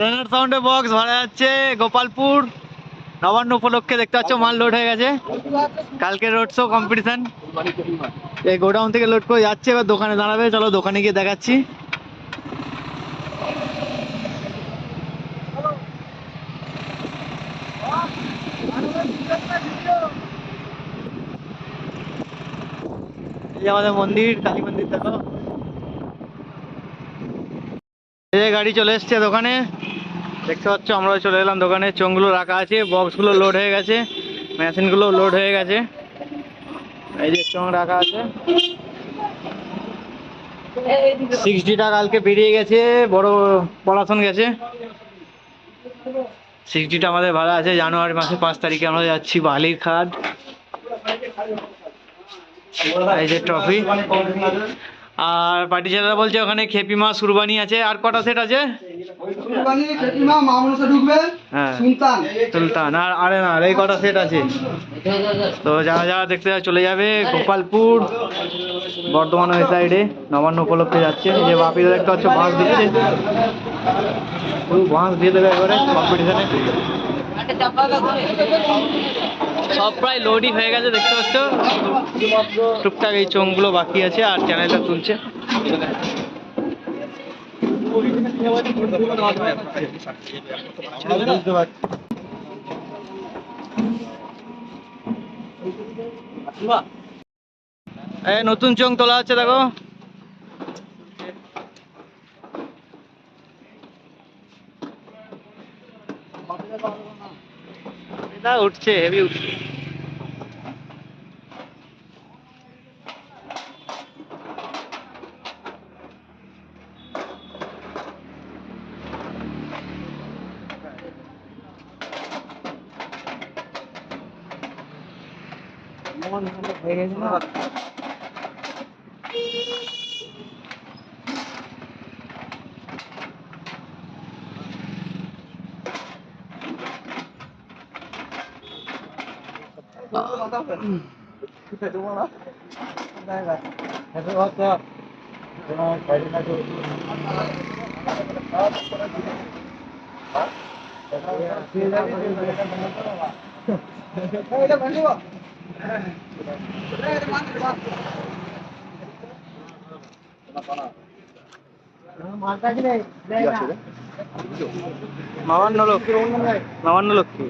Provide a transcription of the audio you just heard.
রানার সাউন্ডে box ভাড়া যাচ্ছে, গোপালপুর। নবান্ন উপলক্ষে দেখতে পাচ্ছ, মাল লোড হয়ে গেছে। কালকে রোড শো কম্পিটিশন এই গোডাউন থেকে লোড করে যাচ্ছে, এবার দোকানে দাঁড়াবে। চলো দোকানে গিয়ে দেখাচ্ছি। আমাদের মন্দির, কালী মন্দির, দেখো। এই গাড়ি চলে এসছে দোকানে। দেখতে পাচ্ছ আমরা চলে এলাম দোকানে। চোঙগুলো রাখা আছে, বক্সগুলো লোড হয়ে গেছে, মেশিনগুলো লোড হয়ে গেছে। এই যে চোঙ রাখা আছে। সিক্স ডিটা কালকে বেরিয়ে গেছে, বড় পড়াশোন গেছে। সিক্স ডিটা আমাদের ভাড়া আছে, জানুয়ারি মাসের পাঁচ তারিখে আমরা যাচ্ছি বালির খাদ। এই যে ট্রফি আর পার্টি ছেলেরা বলছে ওখানে খেপি মা কুরবানি আছে। আর কটা সেট আছে? হ্যাঁ। সুলতান। আর আরে না এই কটা সেট আছে। তো যারা যারা দেখতে চলে যাবে গোপালপুর বর্ধমান ওই সাইডে নবান্ন উপলক্ষে যাচ্ছে। যে বাপিরা দেখতে পাচ্ছ বাঁশ দিচ্ছে পুরো বাঁশ দিয়ে দেবে এবারে কম্পিটিশনে সব প্রায় লোডই হয়ে গেছে, দেখতে পাচ্ছ? টুকটাক এই চোঙগুলো বাকি আছে আর চ্যানেলটা তুলছে। নতুন চোঙ তোলা হচ্ছে, দেখো। উঠছে হেভি উঠছে। মোহন হয়ে গেছে না তোমার নবান্ন লক্ষ্মী নবান্ন লক্ষ্মী